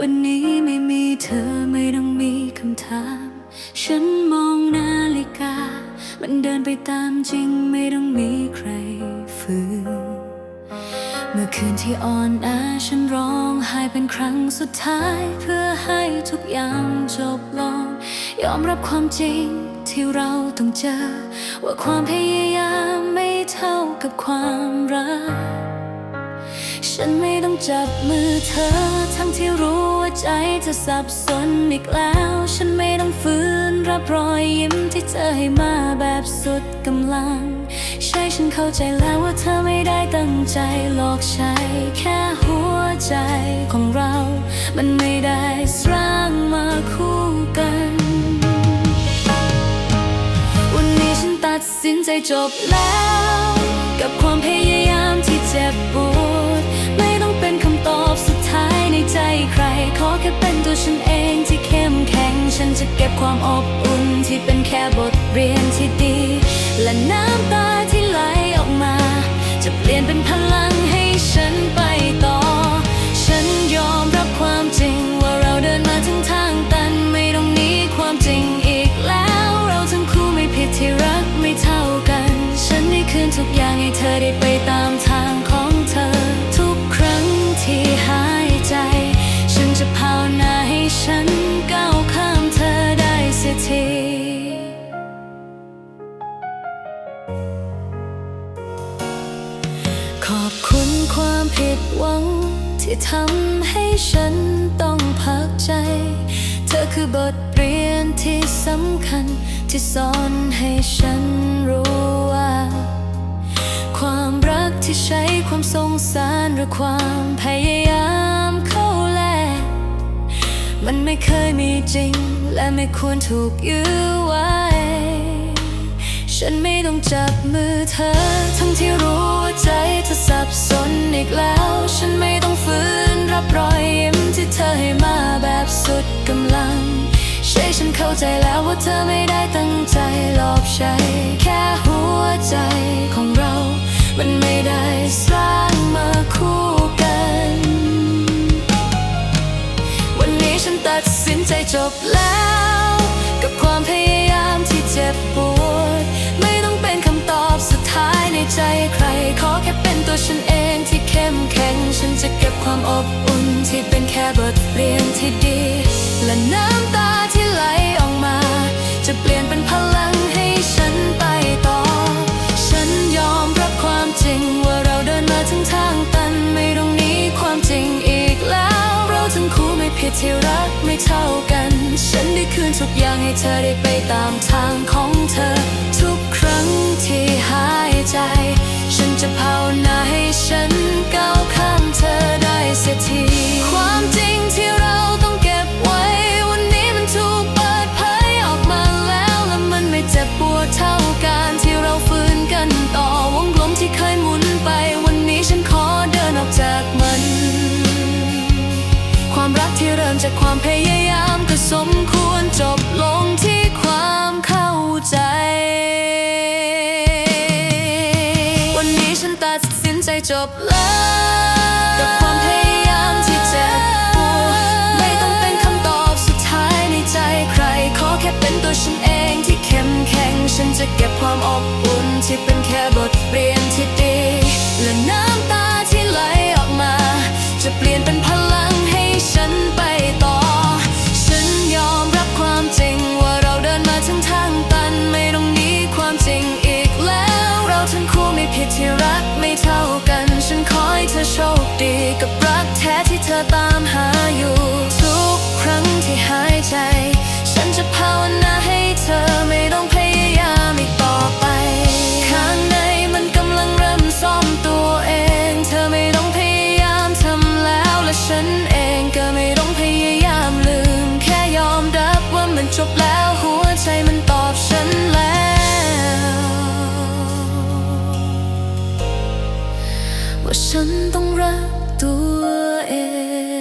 วันนี้ไม่มีเธอไม่ต้องมีคำถาม ฉันมองนาฬิกา มันเดินไปตามจริงไม่ต้องมีใครฝืน เมื่อคืนที่อ่อนแอฉันร้องไห้เป็นครั้งสุดท้าย เพื่อให้ทุกอย่างจบลง ยอมรับความจริงที่เราต้องเจอ ว่าความพยายามไม่เท่ากับความรัก ฉันไม่ต้องจับมือเธอ ทั้งที่รู้ว่าใจจะสับสนอีกแล้ว ฉันไม่ต้องฝืนรับรอยยิ้มที่เธอให้มาแบบสุดกำลัง ใช่ฉันเข้าใจแล้วว่าเธอไม่ได้ตั้งใจหลอกใช้แค่หัวใจของเรา มันไม่ได้สร้างมาคู่กัน วันนี้ฉันตัดสินใจจบแล้ว กับความพยายามที่เจ็บปวด ความอบอุ่นที่เป็นแค่บทเรียนที่ดี และน้ำตาที่ไหลออกมา จะเปลี่ยนเป็นพลัง ขอบคุณความผิดหวัง ที่ทำให้ฉันต้องพักใจ เธอคือบทเรียนที่สำคัญ ที่สอนให้ฉันรู้ว่า ความรักที่ใช้ความสงสารหรือความพยายามเข้าแลกมันไม่เคยมีจริง และไม่ควรถูกยื้อไว้ฉันไม่ต้อง จับมือเธอ ทั้งที่รู้ว่าใจเธอสับสนอีกแล้ว ฉันไม่ต้องฝืนรับรอยยิ้มที่เธอให้มาแบบสุดกำลัง ใช่ฉันเข้าใจแล้วว่าเธอไม่ได้ตั้งใจหลอกใช้แค่หัวใจของเรา มันไม่ได้สร้างมาคู่กัน วันนี้ฉันตัดสินใจจบแล้ว กับความพยายามที่เจ็บปวด ฉันเองที่เข้มแข็ง ฉันจะเก็บความอบอุ่นที่เป็นแค่บทเรียนที่ดี และน้ำตาที่ไหลออกมา จะเปลี่ยนเป็นพลังให้ฉันไปต่อ ฉันยอมรับความจริงว่าเราเดินมาถึงทางตันไม่ต้องนีความจริงอีกแล้ว เราทั้งคู่ไม่ผิดที่รักไม่เท่ากัน ฉันได้คืนทุกอย่างให้เธอได้ไปตามทางของเธอ ทุกครั้งที่หายใจ จะภาวนาให้ฉันก้าวข้ามเธอได้ จบแล้วกับความพยายามที่เจ็บปวดไม่ต้องเป็นคำตอบสุดท้ายในใจใคร ขอแค่เป็นตัวฉันเองที่เข้มแข็ง ฉันจะเก็บความอบอุ่นที่เป็นแค่บทเรียนที่ดี และน้ำตาที่ไหลออกมา จะเปลี่ยนเป็น อตามหาอยู่ทุกครั้งที่หายใจ ฉันจะภาวนาให้เธอไม่ต้องพยายามอีกต่อไป ข้างในมันกำลังเริ่มซ่อมตัวเอง เธอไม่ต้องพยายามทำแล้วและฉันเองก็ไม่ต้องพยายามลืม แค่ยอมรับว่ามันจบแล้วหัวใจมันตอบฉันแล้วว่าฉันต้องรัก ตัวเอง